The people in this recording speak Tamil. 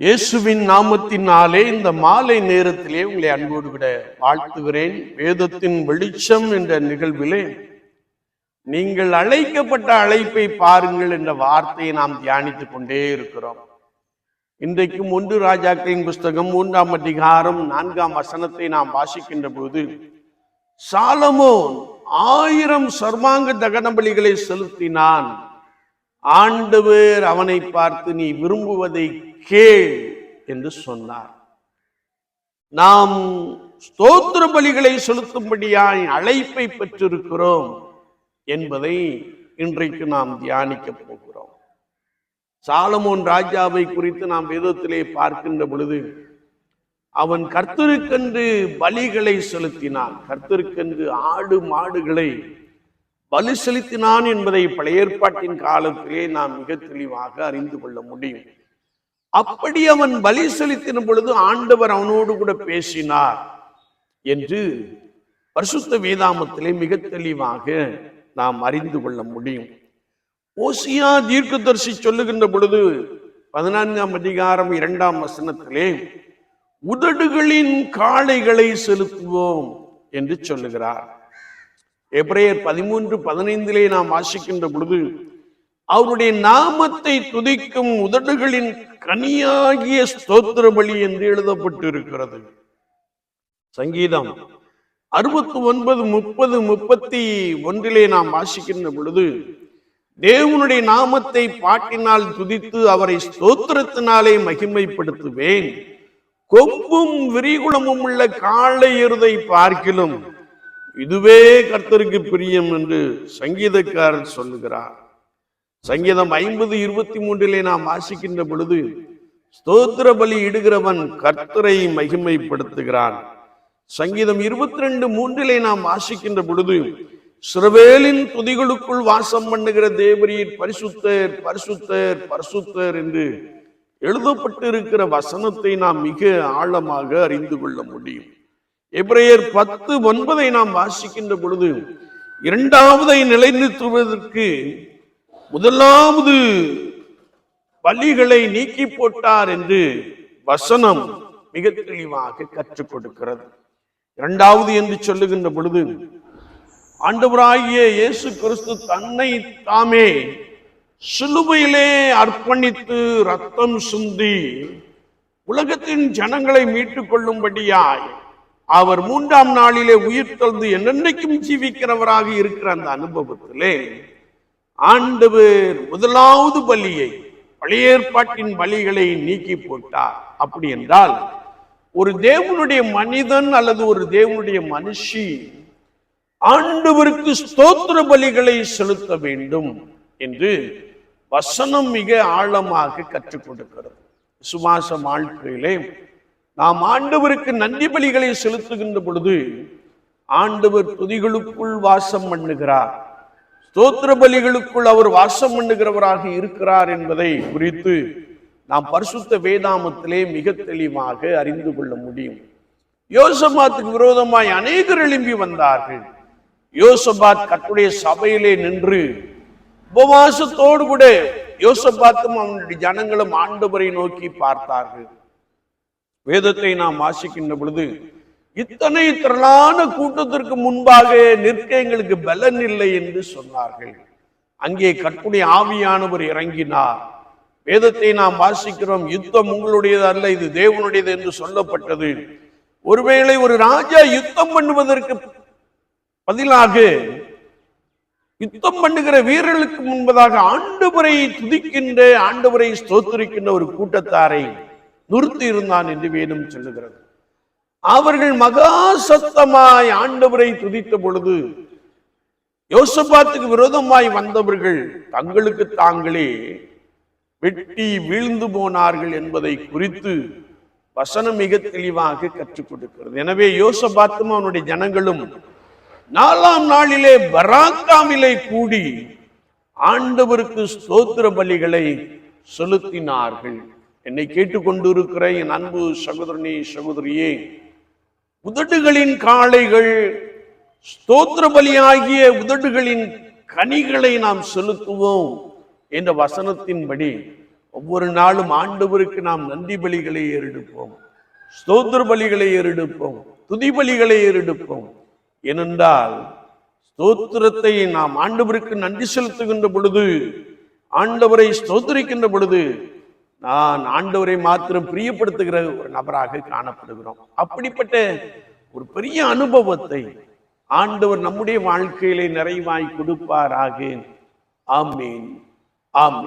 இயேசுவின் நாமத்தினாலே இந்த மாலை நேரத்திலே உங்களை அன்போடு விட வாழ்த்துகிறேன். வேதத்தின் வெளிச்சம் என்ற நிகழ்விலே நீங்கள் அழைக்கப்பட்ட அழைப்பை பாருங்கள் என்ற வார்த்தையை நாம் தியானித்துக் கொண்டே இருக்கிறோம். இன்றைக்கும் ஒன்று ராஜாக்களின் புஸ்தகம் மூன்றாம் அதிகாரம் நான்காம் வசனத்தை நாம் வாசிக்கின்ற போது சாலமோன் ஆயிரம் சர்வாங்க தகன பலிகளை செலுத்தினான். ஆண்டவர் அவனை பார்த்து நீ விரும்புவதை கேள் என்று சொன்னார். நாம் ஸ்தோத்திர பலிகளை செலுத்தும்படியாய் அழைப்பை பெற்றிருக்கிறோம் என்பதை இன்றைக்கு நாம் தியானிக்க போகிறோம். சாலமோன் ராஜாவை குறித்து நாம் வேதத்திலே பார்க்கின்ற பொழுது அவன் கர்த்தருக்கென்று பலிகளை செலுத்தினான். கர்த்தருக்கென்று ஆடு மாடுகளை பலி செலுத்தினான் என்பதை பழைய ஏற்பாட்டின் காலத்திலே நாம் மிக தெளிவாக அறிந்து கொள்ள முடியும். அப்படி அவன் பலி செலுத்தின பொழுது ஆண்டவர் அவனோடு கூட பேசினார் என்று பரிசுத்த வேதாமத்திலே மிக தெளிவாக நாம் அறிந்து கொள்ள முடியும். ஓசியா தீர்க்கதரிசி சொல்லுகின்ற பொழுது பதினான்காம் அதிகாரம் இரண்டாம் வசனத்திலே உதடுகளின் காளைகளை செலுத்துவோம் என்று சொல்லுகிறார். எப்ரேயர் பதிமூன்று பதினைந்திலே நாம் வாசிக்கின்ற பொழுது அவருடைய நாமத்தை துதிக்கும் உதடுகளின் கனியாகிய ஸ்தோத்திர பலி என்று எழுதப்பட்டிருக்கிறது. சங்கீதம் அறுபத்தி ஒன்பது முப்பது முப்பத்தி ஒன்றிலே நாம் வாசிக்கின்ற பொழுது தேவனுடைய நாமத்தை பாட்டினால் துதித்து அவரை ஸ்தோத்திரத்தினாலே மகிமைப்படுத்துவேன். கொம்பும் விரிகுளமும் உள்ள காளை எருதை பார்க்கிலும் இதுவே கர்த்தருக்கு பிரியம் என்று சங்கீதக்காரர் சொல்லுகிறார். சங்கீதம் ஐம்பது இருபத்தி மூன்றிலே நாம் வாசிக்கின்ற பொழுது ஸ்தோத்திர பலி இடுகிறவன் கர்த்தரை மகிமைப்படுத்துகிறான். சங்கீதம் இருபத்தி ரெண்டு மூன்றிலே நாம் வாசிக்கின்ற பொழுது சிறவேலின் துதிகளுக்குள் வாசம் பண்ணுகிற தேவரீர் பரிசுத்தர் பரிசுத்தர் பரிசுத்தர் என்று எழுதப்பட்டிருக்கிற வசனத்தை நாம் மிக ஆழமாக அறிந்து கொள்ள முடியும். எப்ரேயர் பத்து ஒன்பதை நாம் வாசிக்கின்ற பொழுது இரண்டாவதை நிலைநிறுத்துவதற்கு முதலாவது பலிகளை நீக்கி போட்டார் என்று வசனம் மிக தெளிவாக கற்றுக் கொடுக்கிறது. இரண்டாவது என்று சொல்லுகின்ற பொழுது ஆண்டவராகிய இயேசு கிறிஸ்து தன்னை தாமே சிலுவையிலே அர்ப்பணித்து ரத்தம் சுந்தி உலகத்தின் ஜனங்களை மீட்டுக் கொள்ளும்படியாய் அவர் மூன்றாம் நாளிலே உயிர் தந்து என்னென்னைக்கும் ஜீவிக்கிறவராக இருக்கிற அந்த அனுபவத்திலே ஆண்டவர் முதலாவது பலியை பழைய ஏற்பாட்டின் பலிகளை நீக்கி போட்டார். அப்படி என்றால் ஒரு தேவனுடைய மனிதன் அல்லது ஒரு தேவனுடைய மனுஷி ஆண்டவருக்கு ஸ்தோத்திர பலிகளை செலுத்த வேண்டும் என்று வசனம் மிக ஆழமாக கற்றுக் கொடுக்கிறது. விசுவாச வாழ்க்கையிலே நாம் ஆண்டவருக்கு நன்றி பலிகளை செலுத்துகின்ற பொழுது ஆண்டவர் துதிகளுக்குள் வாசம் பண்ணுகிறார். ஸ்தோத்திர பலிகளுக்குள் அவர் வாசம் பண்ணுகிறவராக இருக்கிறார் என்பதை குறித்து நாம் பரிசுத்த வேதாமத்திலே மிக தெளிவாக அறிந்து கொள்ள முடியும். யோசபாத்துக்கு விரோதமாய் அநேகர் எழும்பி வந்தார்கள். யோசபாத் கட்டுடைய சபையிலே நின்று உபவாசத்தோடு கூட யோசபாத்தும் அவனுடைய ஜனங்களும் ஆண்டவரை நோக்கி பார்த்தார்கள். வேதத்தை நாம் வாசிக்கின்ற பொழுது இத்தனை திரளான கூட்டத்திற்கு முன்பாக நிற்க எங்களுக்கு பலன் இல்லை என்று சொன்னார்கள். அங்கே கற்புடைய ஆவியானவர் இறங்கினார். வேதத்தை நாம் வாசிக்கிறோம் யுத்தம் உங்களுடையது அல்ல இது தேவனுடையது என்று சொல்லப்பட்டது. ஒருவேளை ஒரு ராஜா யுத்தம் பண்ணுவதற்கு பதிலாக யுத்தம் பண்ணுகிற வீரர்களுக்கு முன்பதாக ஆண்டவரை துதிக்கின்ற ஆண்டவரை ஸ்தோத்திரிக்கின்ற ஒரு கூட்டத்தாரை நிறுத்தி இருந்தான் என்று வேதம் சொல்லுகிறது. அவர்கள் மகா சத்தமாய் ஆண்டவரை துதித்த பொழுது யோசபாத்துக்கு விரோதமாய் வந்தவர்கள் தங்களுக்கு தாங்களே வெட்டி வீழ்ந்து போனார்கள் என்பதை குறித்து வசனம் மிக தெளிவாக கற்றுக் கொடுக்கிறது. எனவே யோசபாத்தும் அவனுடைய ஜனங்களும் நாலாம் நாளிலே பராக்காமிலே கூடி ஆண்டவருக்கு ஸ்தோத்திர பலிகளை செலுத்தினார்கள். என்னை கேட்டுக்கொண்டிருக்கிற என் அன்பு சகோதரனே சகோதரியே உதடுகளின் காளைகள் ஸ்தோத்திர பலியாகிய உதடுகளின் கனிகளை நாம் செலுத்துவோம் என்ற வசனத்தின்படி ஒவ்வொரு நாளும் ஆண்டவருக்கு நாம் நன்றி பலிகளை ஏறெடுப்போம். ஸ்தோத்திர பலிகளை ஏறெடுப்போம். துதி பலிகளை ஏறெடுப்போம். ஏனென்றால் ஸ்தோத்திரத்தை நாம் ஆண்டவருக்கு நன்றி செலுத்துகின்ற பொழுது ஆண்டவரை ஸ்தோத்திரிக்கின்ற பொழுது நான் ஆண்டவரை மாத்திரம் பிரியப்படுத்துகிற ஒரு நபராக காணப்படுகிறோம். அப்படிப்பட்ட ஒரு பெரிய அனுபவத்தை ஆண்டவர் நம்முடைய வாழ்க்கையிலே நிறைவாய் கொடுப்பாராக. ஆமேன். ஆமேன்.